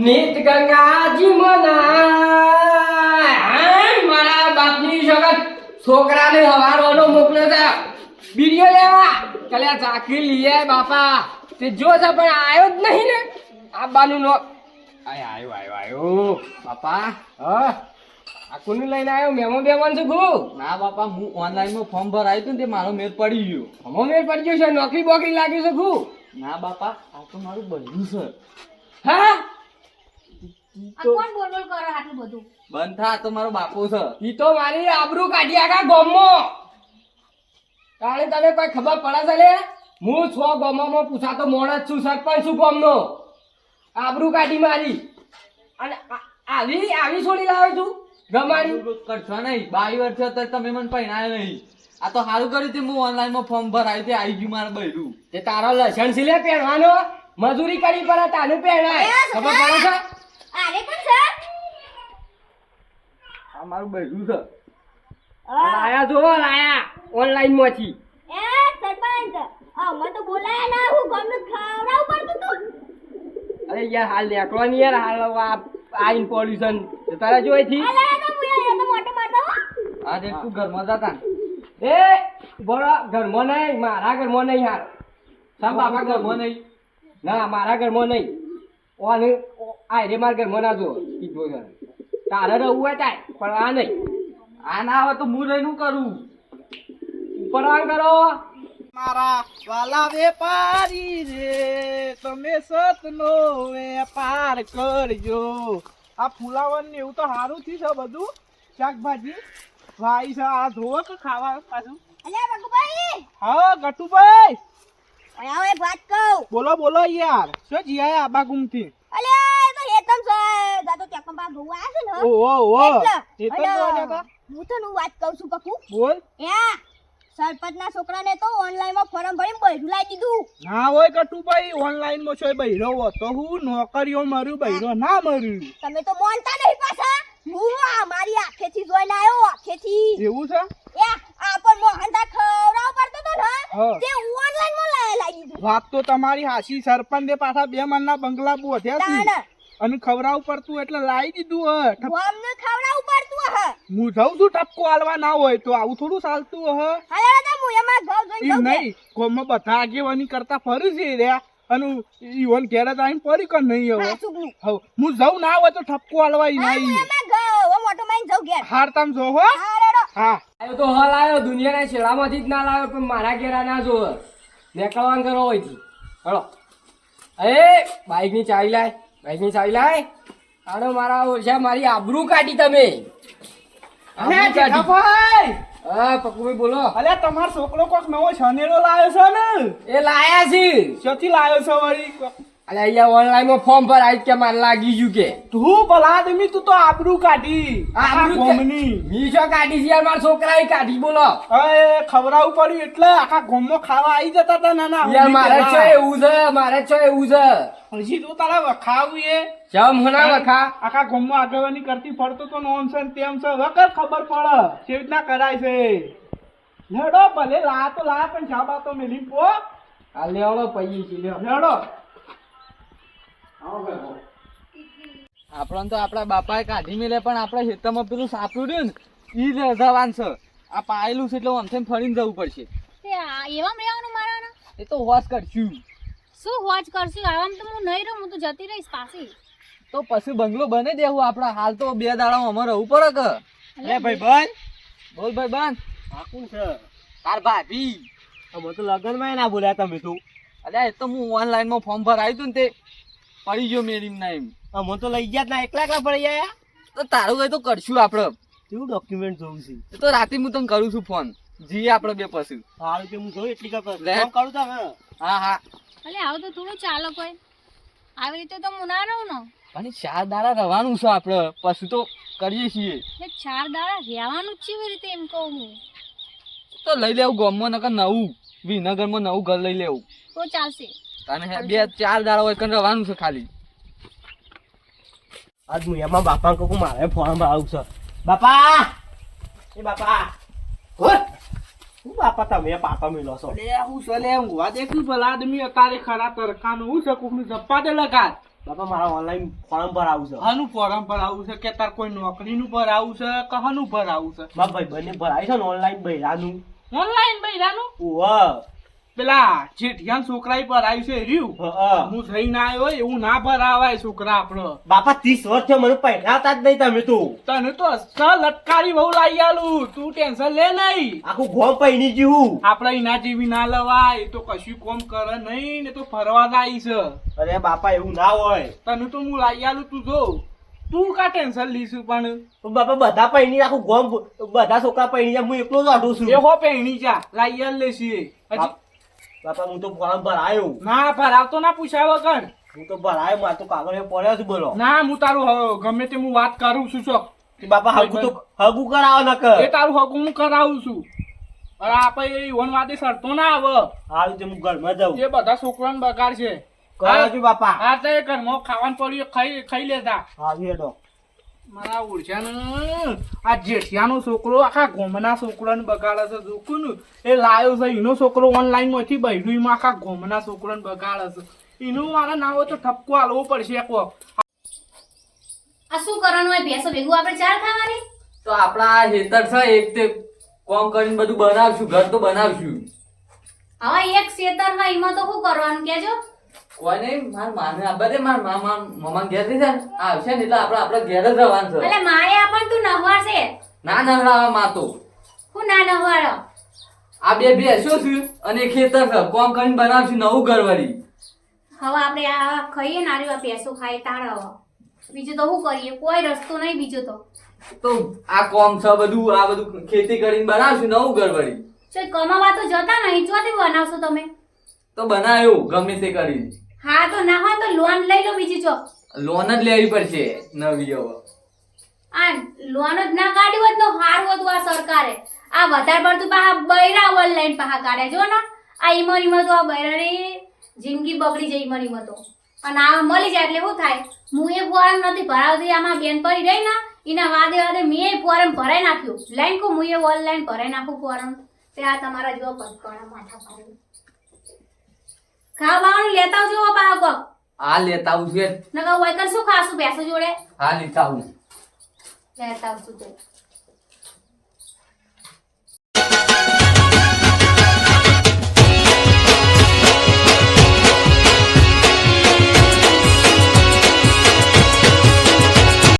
નીત ગંગાજી હાય, મારા બાપની સગત છોકરાને હવારવાનો મોકલ્યો છે. બીડીઓ લેવા. કલ્યા ચાકી લીએ બાપા. તે જો છે પણ આવ્યો જ નહીં ને. આબાનું નો આય આયો આયો આયો. બાપા હા. આ કોને લઈને આવ્યો મેમો બેમાન છું ગુ ના બાપા હું ઓનલાઈનમાં ફોર્મ ભરાયું હતું ને તે મારો મેળ પડી ગયો. હમો મેળ પડી ગયો છે. નોકરી બોકરી લાગી છે ગુ ના બાપા આ તો મારું બન્યું છે. હા? કોણ બોલ બોલ આટલું બધું? બંધ થા તો મારો બાપો છે. ઈ તો મારી આબરૂ કાઢી આખા ગોમમાં તાણે તને કોઈ ખબર પડે છે લે? હું છો ગોમમાં પૂછાતો મોણસ છું સરપંચ છું ગોમનો. આબરૂ કાઢી મારી. અને આવી આવી છોડી લાવે તું? ગમાડી કરશો નહીં. બાવી વર્ષ તો તમે મને પહેણાયો નહીં. આ તો સારું કર્યું તે હું ઓનલાઈનમાં ફોર્મ ભરાયું તે આવી ગયું મારે બૈરું. તે તારો લસણ સિલે પહેરવાનો. મજૂરી કરી પડે તારું પહેરાય. ખબર પડે છે? આરે પણ છે? આ મારું બૈરું છે. લાયા જો લાયા. ઓનલાઈનમાંથી. એ સરપંચ હા મને તો બોલાયા ના હું ગમે ખવડાવું પડતું તું. અરે યાર હાલ નીકળવાની યાર હાલ આ આઈન પોલ્યુશન તારા તો મુયા એ તો તું ઘરમાં જતા એ બોલો ઘરમાં નહીં મારા ઘરમાં નહીં યાર સા બાપા ઘરમાં નહીં. ના મારા ઘરમાં નહીં. ઓને આ રે માર ઘરમાં મના જો. કીધું છે તારે રહેવું હોય તાય પણ આ નહીં. આ ના આવે તો હું રહીને કરું? ઉપર આ કરો. મારા વાલા વેપારી રે તમે સતનો વેપાર કરજો. આ ફુલાવન ને એવું તો સારું થયું છે બધું. શાકભાજી ભાઈ છે આ ધોવો કે ખાવા પાછું. અલે બગુભાઈ હા ગટુભાઈ ઓય આવો વાત કહું. બોલો બોલો યાર. શું જીયા આબા ગુમથી? છે ને ઓ ઓ ઓ. એ તો? હું વાત કહું છું કકુ. બોલ. યા સરપંચના છોકરાને તો ઓનલાઈનમાં ફોર્મ ભરીને બૈરું લાવી દીધું. ના હોય ગટુભાઈ ઓનલાઈનમાં છો બૈરો હતો હું નોકરીઓ મારું બૈરો ના મર્યું તમે તો માનતા નહીં પાછા. હું આ મારી આંખેથી જોઈને આવ્યો આંખેથી. એવું છે? યા આ પણ મોહનતા ખવડાવ પડતો તો ને. તે ઓનલાઈનમાં લાવી દીધું. વાત તો તમારી હાસી સરપંચે પાછા બે મનના બંગલા બોધ્યા છે. અને ખવડાવું પડતું એટલે લાવી દીધું હ. અમને ખવડાવું પડતું હે. હું જઉં છું ટપકો આલવા ના હોય તો આવું થોડું ચાલતું હ. હા તો હું એમાં ઘઉં જોઈ જઉં નહીં કોમમાં બધા આગેવાની કરતા ફરી છે રહ્યા અને ઈવન ઘેરે તો આવીને પડી કર નહીં હવે. હા, હવ હું જઉં ના હોય તો ઠપકો આલવા ઈ નહીં. એમાં ઘઉં, હવે મોટો માઈન જઉં ઘેર. હાર તમ જો હો. હા, આયો તો હલ આવ્યો દુનિયાના છેડામાંથી જ ના લાવ્યો પણ મારા ઘેરા ના જો નીકળવાનું કરો હોય હળો અરે બાઈકની ચાવી લાય. બાઈકની ચાવી લાય. આનો મારા ઓછા મારી આબરૂ કાઢી તમે. હા પપ્પુભાઈ બોલો. અલે તમારો છોકરો કોક નવો છનેરો લાવ્યો છે ને? એ લાયા છે. ક્યાંથી લાવ્યો છે વળી? અલે અહીંયા ઓનલાઈનમાં ફોર્મ પર આવી કે મારે લાગી ગયું કે? તું ભલા આદમી તું તો આબરૂ કાઢી. આબરૂ ગોમની મી કાઢી છે મારા છોકરાએ કાઢી બોલો. હવે ખવડાવવું પડ્યું એટલે આખા ગોમમાં ખાવા આવી જતા હતા નાના યાર મારે છે એવું છે મારે છે એવું છે. હજી તું તારા વખાવું એ. જમ હના વખા. આખા ગોમમાં આગેવાની કરતી ફરતો તો નોમ છે તેમ છે. વખત ખબર પડે. કેવી રીતના કરાય છે? લડો ભલે લા તો લા પણ જાબા તો મેલી પો આ લેવડો પૈયી છે લેવડો લેડો આપણને તો આપણા બાપાએ કાઢી મેલે પણ આપણે ખેતરમાં પેલું સાપડું રહ્યું ને એ જ જવાન છે. આ પાયેલું છે એટલે આમથેમ ફરીને જવું પડશે. એવામાં રહેવાનું મારાના? એ તો હોશ કરશું. શું હોશ કરશું? આવામ તો હું નહીં રહું હું તો જતી રહીશ પાછી. તો પછી બંગલો બને દેવું આપણા હાલ તો બે દાડા અમારે રહેવું પડે કે? અરે ભાઈ બંધ. બોલ ભાઈ બાન આ છે. તાર ભાભી. અમે તો લગનમાં ના બોલ્યા તમે તો. અલ્યા એ તો હું ઓનલાઈનમાં ફોર્મ ભરાયું હતું ને તે. પડી ગયો મેરી ના એમ અમે તો લઈ ગયા જ ના એકલા એકલા પડી ગયા તો તારું કઈ તો કરશું આપણે કેવું ડોક્યુમેન્ટ જોવું છે? તો રાતે હું તને કરું છું ફોન જી આપણે બે પછી. સારું કે હું જોઈ એટલી કર કરું તમે હા હા. અલે આવો તો થોડું ચાલો કોઈ. આવી રીતે તો હું ના રહું ને. અને ચાર દાડા રહેવાનું છે આપણે પછી તો કરીએ છીએ. ચાર દાડા રહેવાનું જ છે એવી રીતે એમ કહું હું. તો લઈ લેવું ગામમાં નકર નવું. વિનગરમાં નવું ઘર લઈ લેવું. તો ચાલશે. અને બે ચાર દાડા હોય કન રહેવાનું છે ખાલી. આજ હું એમાં બાપા કહું મારે ફોન આવું છે. બાપા! એ બાપા! હું બાપા તમે પાપા મિલો છો? અરે હું સલે ઊંઘવા દે દેખ્યું ભલા આદમી અત્યારે ખરા તરકાનું હું છે કોકનું જપ્પા દે લગાડ. બાપા મારા ઓનલાઈન ફોર્મ ભરાવું છે. હાનું ફોર્મ ભરાવું છે કે તાર કોઈ નોકરીનું ભરાવું છે કહાનું પર આવું છે? બાપ ભાઈ બંને ભરાય છે ને ઓનલાઈન બૈરાનું. ઓનલાઈન બૈરાનું? ઓહ પેલા જેઠિયાન છોકરા આવ્યું છે રહ્યું. હું થઈ ના આવ્યો એવું ના ભરાવાય છોકરા આપણો. બાપા ત્રીસ વર્ષ થયો મને પહેરાતા જ નહીં તમે તું. તને તો સ લટકારી બહુ લાવી આલું. તું ટેન્શન લે નહીં. આખું ગોમ પહેરી જીવું. આપણે એના જેવી ના લવાય. એ તો કશું કોમ કરે નહીં ને તો ફરવા જાય છે. અરે બાપા એવું ના હોય. તને તો હું લાવી આલું તું જો. તું કા ટેન્શન લીશું પણ? પણ બાપા બધા પૈણી આખું ગોમ બધા છોકરા પૈણી હું એકલો જ આઢું છું. એ હો પહેણી જા. આલ લેશી. હજી બાપ- હું તો ફોર્મ ભરાયો ના ભરાવતો ના પૂછાય વગર. હું તો ભરાયો મારે તો કાગળ પડ્યો છું બોલો. ના હું તારું ગમે તે હું વાત કરું છું છો બાપા હગું તો હગું કરાવો ન એ તારું હગું હું કરાવું છું. અરે આપણે એ ઈવન વાતે સરતો ના આવે. હાલ તે હું ઘરમાં જાઉં. એ બધા છોકરાને બગાડ છે કરો છું બાપા. હા તો એ ઘરમાં ખાવાનું પડ્યું ખાઈ ખાઈ લેતા. હા હેડો. મારા ઓળખ્યાનું આ જેઠિયાનો છોકરો આખા ગોમના છોકરાને બગાડે છે જોકું એ લાયો છે એનો છોકરો ઓનલાઈનમાંથી એમાં આખા ગોમના છોકરાને બગાડે છે. એનું મારા ના હોય તો ઠપકો આલવો પડશે કોક આ શું કરવાનું હોય? ભેંસો ભેગું આપણે ચાર ખાવાની? તો આપણા આ હેતર છે એક તે કોમ કરીને બધું બનાવશું ઘર તો બનાવશું. હવે એક શેતર હોય એમાં તો શું કરવાનું? કેજો કોઈ માર માને આ માર મામા મમા ઘેરથી છે આવશે ને એટલે આપણે આપણે ઘેર જ રહેવાનું છે. એટલે માએ આપણ તું નહવાર છે ના નવડાવવા માં તો હું ના નહવાડો. આ બે બેસો છું અને ખેતર છે. કોમ કરીને બનાવશું નવું ઘર વળી. હવે આપણે આ ખાઈએ ને ખાઈ તાળ બીજું તો શું કરીએ? કોઈ રસ્તો નહીં બીજો તો. તો આ કોમ છે બધું આ બધું ખેતી કરીને બનાવશું નવું ઘર વળી. જો કમાવા તો જતા નહીં ચોથી બનાવશો તમે. તો બનાવ્યું ગમે તે કરીને. હા તો ના હોય તો લોન લઈ લો બીજી જો લોન જ લેવી પડશે નવી હવે આ લોન જ ના કાઢ્યું હોત તો હાર હતું આ સરકારે. આ વધારે પડતું પાહા બૈરા ઓનલાઈન પાહા કાઢે જો ને. આ ઈમર ઈમર તો આ બૈરાની જિંદગી બગડી જાય ઈમર ઈમર તો. અને આ મળી જાય એટલે શું થાય? હું એ ફોરમ નથી ભરાવતી આમાં બેન પડી રહી ને એના વાદે વાદે મેં એ ફોરમ ભરાઈ નાખ્યું. લાઈન કો હું એ ઓનલાઈન ભરાઈ નાખું ફોરમ. તે આ તમારા જેવો પટકોણા માથા પાડી. ખાવા બાવાનું લેતા આવજો બાપા કોક આ લેતા આવું છે વાયકર શું ખાશું બેસો જોડે? હા લેતા આવું લેતા આવશું